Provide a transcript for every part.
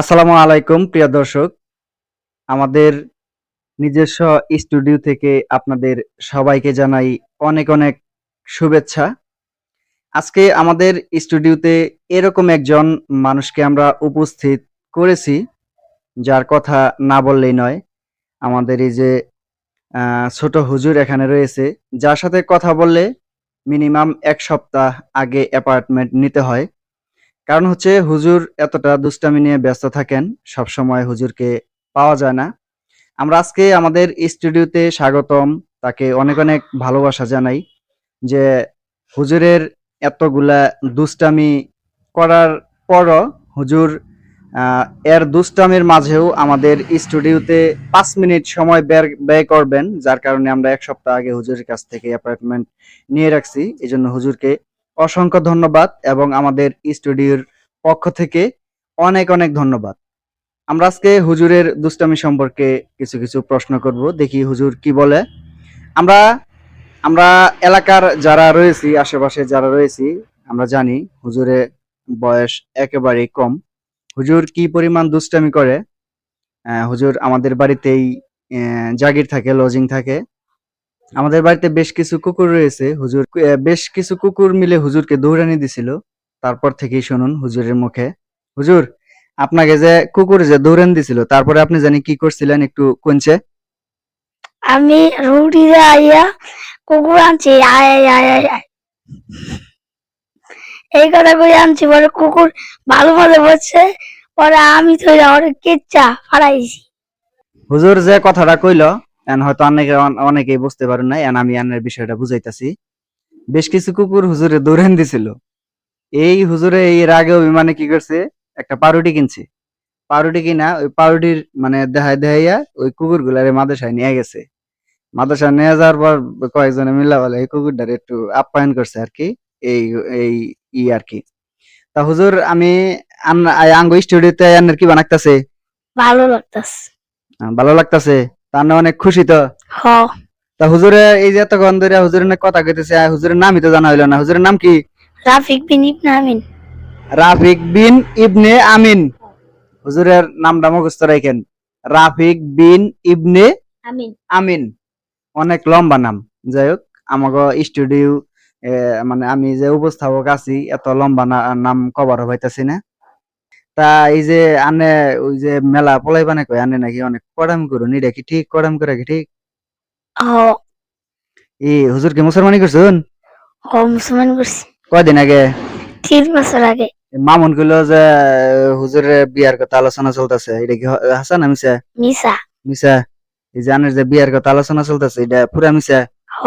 আসসালামু আলাইকুম, প্রিয় দর্শক। আমাদের নিজস্ব স্টুডিও থেকে আপনাদের সবাইকে জানাই অনেক অনেক শুভেচ্ছা। আজকে আমাদের স্টুডিওতে এরকম একজন মানুষকে আমরা উপস্থিত করেছি, যার কথা না বললেই নয়, আমাদের এই যে ছোট হুজুর এখানে রয়েছে, যার সাথে কথা বললে মিনিমাম এক সপ্তাহ আগে অ্যাপার্টমেন্ট নিতে হয়। কারণ হচ্ছে হুজুর এতটা দুষ্টামি নিয়ে ব্যস্ত থাকেন সব সময় হুজুরকে পাওয়া যায় না। আমরা আজকে আমাদের স্টুডিওতে স্বাগতম, তাকে অনেক অনেক ভালোবাসা জানাই যে হুজুরের এতগুলা দুষ্টামি করার পরও হুজুর এর দুষ্টামির মাঝেও আমাদের স্টুডিওতে পাঁচ মিনিট সময় ব্যয় করবেন, যার কারণে আমরা এক সপ্তাহ আগে হুজুরের কাছ থেকে অ্যাপয়েন্টমেন্ট নিয়ে রাখছি। এই জন্য হুজুরকে অসংখ্য ধন্যবাদ এবং আমাদের স্টুডিওর পক্ষ থেকে অনেক অনেক ধন্যবাদ। আমরা আজকে হুজুরের দুষ্টামি সম্পর্কে কিছু কিছু প্রশ্ন করব, দেখি হুজুর কি বলে। আমরা আমরা এলাকার যারা রয়েছি, আশেপাশে যারা রয়েছি, আমরা জানি হুজুরের বয়স একেবারেই কম। হুজুর কি পরিমাণ দুষ্টামি করে? হুজুর আমাদের বাড়িতেই জাগির থাকে, লজিং থাকে। আমাদের বাড়িতে বেশ কিছু কুকুর রয়েছে। হুজুর বেশ কিছু কুকুর মিলে হুজুরকে দৌড়ানি দিছিল। তারপর থেকেই শুনুন হুজুরের মুখে। হুজুর আপনাকে যে কুকুর যে দৌড়ান দিছিল তারপরে আপনি জানি কি করছিলেন একটু কোনছে আমি রুটি আইয়া কুকুর আনছি আয় আয় আয়। এই কথা কই আনছি পরে কুকুর ভালো ভালো বসছে পরে আমি তো ওরে কেচ্চা ফাড়াইছি। হুজুর যে কথাটা কইল এন হয়তো অনেকে অনেকেই বুঝতে পারেন না এন আমি আনের বিষয়টা বুঝাইতাছি। বেশ কিছু কুকুর হুজুরে দৌড়েন দিছিল। এই হুজুরে এর আগে অভিমানে কি করছে? একটা পাউরুটি কিনছে। পাউরুটি কিনা ওই পাউরুটির মানে দেখায় দেখাইয়া ওই কুকুর গুলারে মাদ্রাসায় নিয়ে গেছে। মাদ্রাসায় নিয়ে যাওয়ার পর কয়েকজনে মিল্লা বলে এই কুকুরটারে একটু আপ্যায়ন করছে আর কি এই এই ই আর কি তা হুজুর আমি আঙ্গো স্টুডিওতে কি বানাইতাছে? ভালো লাগতাস আহ, ভালো লাগতাছে? তার না অনেক খুশি তো। হ। তা হুজুরে এই যে এতক্ষণ ধরে হুজুরের কথা কইতেছে হুজুরের নামই তো জানা হইল না। হুজুরের নাম কি? রাফিক বিন ইবনে আমিন। রাফিক বিন ইবনে আমিন। হুজুরের নামটা মুখস্থ রাখেন। রাফিক বিন ইবনে আমিন। আমিন। অনেক লম্বা নাম। যাই হোক আমাকে স্টুডিও মানে আমি যে উপস্থাপক আছি এত লম্বা নাম কভার হইতাছি না। তা এই যে আনে ওই যে মেলা পলাই বানে কয় আনে নাকি অনেক কড়াম করুন এটা কি ঠিক কড়াম করে কি ঠিক? ই হুজুর কি মুসলমানি করছুন? হ মুসলমান করছি। কয়দিন আগে? তিন বছর আগে। মামুন কইলো যে হুজুরের বিয়ার কথা আলোচনা চলতেছে এটা কি হাসান মিশা মিসা? মিশা এই যে আনের যে বিয়ার কথা আলোচনা চলতেছে এটা পুরা মিশা হ।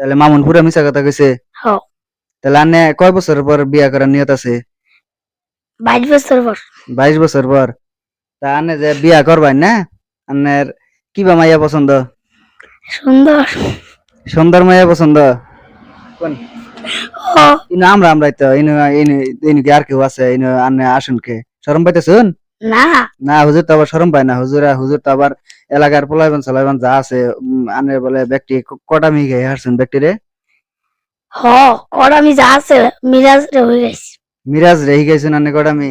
তাহলে মামুন পুরা মিশা কথা কইছে? হ। তাহলে আনে কয় বছর পর বিয়া করার নিয়ত আছে? বাইশ বছর পর বাইশ বছর পর তা আনে যে বিয়া করবাই না? আনের কিবা মাইয়া পছন্দ? সুন্দর। সুন্দর মাইয়া পছন্দ? কোন? ইনু আমরা আমরাই তো ইনু ইনু ইনু কি আর কেউ আছে? ইনু আনে আসুন কে? শরম পাইতেছুন? না। না হুজুর তো আবার শরম পায় না। হুজুর হুজুর তো আবার এলাকার পোলাইবান সালাইবান যা আছে আনে বলে ব্যক্তি কটা মি গাই হারছেন ব্যক্তি রে হ কড়া আমি যা আছে মিরাজ রে হয়ে গেছি। মিরাজ রেহি হিগাইছেন আনে কটা মি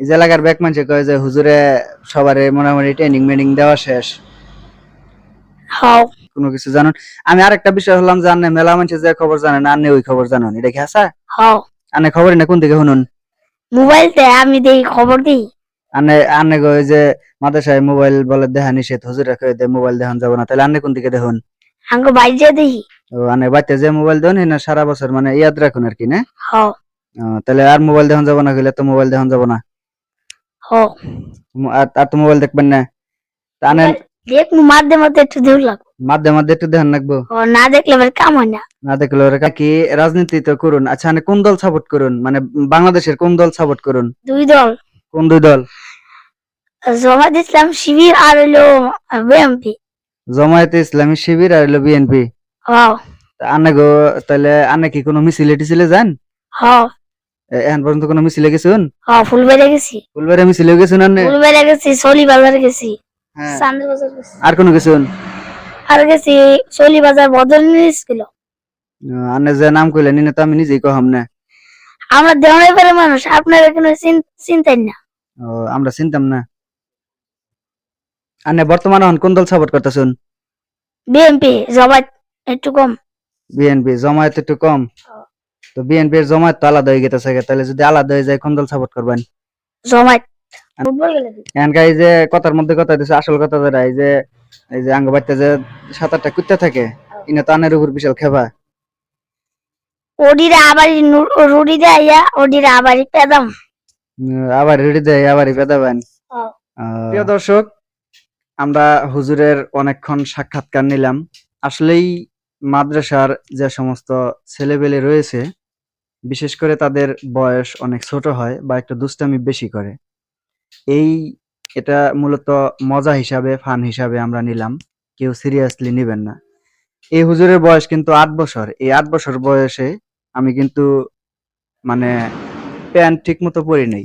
এই এলাকার ব্যাক মানুষে কয় যে হুজুরে সবারে মোটামুটি ট্রেনিং মেনিং দেওয়া শেষ। কোনো কিছু জানুন আমি আরেকটা বিষয় হলাম যে আনে মেলা মানুষে যে খবর জানেন আনে ওই খবর জানুন এটা কি হ আনে খবর না কোন দিকে শুনুন? মোবাইলতে আমি দেই খবর দিই। আনে আনে গো যে মাদ্রাসায় মোবাইল বলে দেখা নিষেধ। হুজুর কয়ে দে মোবাইল দেখান যাব না। তাহলে আনে কোন দিকে দেখুন আঙ্গ বাইরে দেখি ও আনে বাড়িতে যে মোবাইল দেন না সারা বছর মানে ইয়াদ রাখুন আর কি না? হ ও, তাহলে আর মোবাইল দেখান যাব না কইলে তো মোবাইল দেখান যাব না। হ। আর আর তো মোবাইল দেখবেন না। তা আনে দেখ মাঝে মধ্যে একটু লাগবে। মাঝে মাঝে একটু ও না দেখলে কাম হয় না। না দেখলে ওরা কি রাজনীতি তো করুন। আচ্ছা আনে কোন দল সাপোর্ট করুন? মানে বাংলাদেশের কোন দল সাপোর্ট করুন? দুই দল। কোন দুই দল? জমাত ইসলাম শিবির আর হইল বিএমপি জামায়াতে ইসলামী শিবির আর হলো বিএনপি। হ। আনে গো তাহলে আনে কি কোনো মিছিলে টিছিলে যান? হ। এ- এখন পর্যন্ত কোনো মিছিলে গেছুন? হ ফুলবাড়ি গেছি। ফুলবাড়ি মিছিলে গেছুন ফুলবাড়ি গেছি সলি বাজার গেছি। হ্যাঁ। বাজার গেছি। আর কোনো গেছুন? আর গেছি সলি বাজার স্কুল আনে যে নাম কইলেন তো আমি নিজেই কহাম না। আমরা দেওয়ানের পারে মানুষ আপনারা কোনো চিন- চিন্তাই না। ও আমরা চিনতাম না। আনে বর্তমানে কোন দল সাপোর্ট করতেছুন? বিএনপি জবাই একটু কম। বিএনপি জমায়েত একটু কম। তো বিএনপি এর জমায়েত তো আলাদা হয়ে গেছে তাহলে যদি আলাদা হয়ে যায় কোন দল সাপোর্ট করবেন? এই যে কথার মধ্যে কথা দিছে আসল কথা যেটা এই যে এই যে আঙ্গ বাড়িতে যে সাত আটটা কুত্তা থাকে ইনা তানের উপর বিশাল খেবা ওডিরা আবার রুডি দেয়া ওডিরা আবার পেদাম। আবার রেডি দেয় আবার পেদাবেন। প্রিয় দর্শক আমরা হুজুরের অনেকক্ষণ সাক্ষাৎকার নিলাম। আসলেই মাদ্রাসার যে সমস্ত ছেলেবেলে রয়েছে বিশেষ করে তাদের বয়স অনেক ছোট হয় বা একটু দুষ্টামি বেশি করে। এই এটা মূলত মজা হিসাবে, ফান হিসাবে আমরা নিলাম। কেউ সিরিয়াসলি নেবেন না। এই হুজুরের বয়স কিন্তু আট বছর। এই আট বছর বয়সে আমি কিন্তু মানে প্যান্ট ঠিক মতো পরি নেই।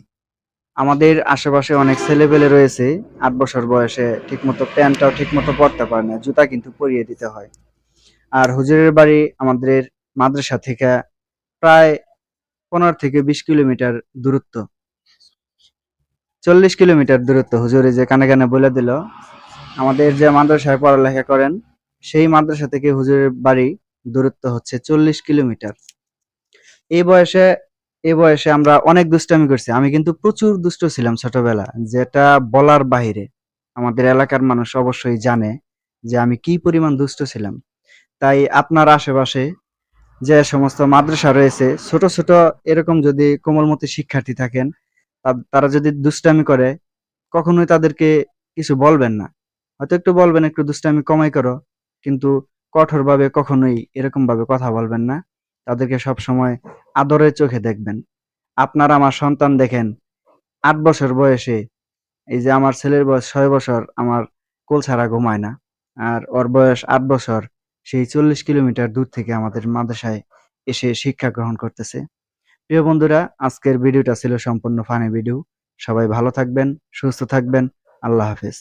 আমাদের আশেপাশে অনেক ছেলেপেলে রয়েছে, আট বছর বয়সে ঠিকমতো প্যান্টটাও ঠিকমতো পরতে পারে না, জুতা কিন্তু পরিয়ে দিতে হয়। আর হুজুরের বাড়ি আমাদের মাদ্রাসা থেকে প্রায় পনেরো থেকে বিশ কিলোমিটার দূরত্ব। চল্লিশ কিলোমিটার দূরত্ব, হুজুরে যে কানে কানে বলে দিল। আমাদের যে মাদ্রাসায় পড়ালেখা করেন, সেই মাদ্রাসা থেকে হুজুরের বাড়ি দূরত্ব হচ্ছে চল্লিশ কিলোমিটার। এই বয়সে এই বয়সে আমরা অনেক দুষ্টামি করছি। আমি কিন্তু প্রচুর দুষ্ট ছিলাম ছোটবেলা, যেটা বলার বাইরে আমাদের এলাকার মানুষ অবশ্যই জানে যে আমি কি পরিমাণ দুষ্ট ছিলাম। তাই আপনার আশেপাশে যে সমস্ত মাদ্রাসা রয়েছে, ছোট ছোট এরকম যদি কোমলমতি শিক্ষার্থী থাকেন তারা যদি দুষ্টামি করে, কখনোই তাদেরকে কিছু বলবেন না। হয়তো একটু বলবেন, একটু দুষ্টামি কমাই করো, কিন্তু কঠোরভাবে কখনোই এরকম ভাবে কথা বলবেন না। তাদেরকে সব সময় আদরের চোখে দেখবেন। আপনার আমার সন্তান দেখেন, আট বছর বয়সে, এই যে আমার ছেলের বয়স ছয় বছর, আমার কোল ছাড়া ঘুমায় না। আর ওর বয়স আট বছর সেই চল্লিশ কিলোমিটার দূর থেকে আমাদের মাদ্রাসায় এসে শিক্ষা গ্রহণ করতেছে। প্রিয় বন্ধুরা, আজকের ভিডিওটা ছিল সম্পূর্ণ ফানি ভিডিও। সবাই ভালো থাকবেন, সুস্থ থাকবেন। আল্লাহ হাফেজ।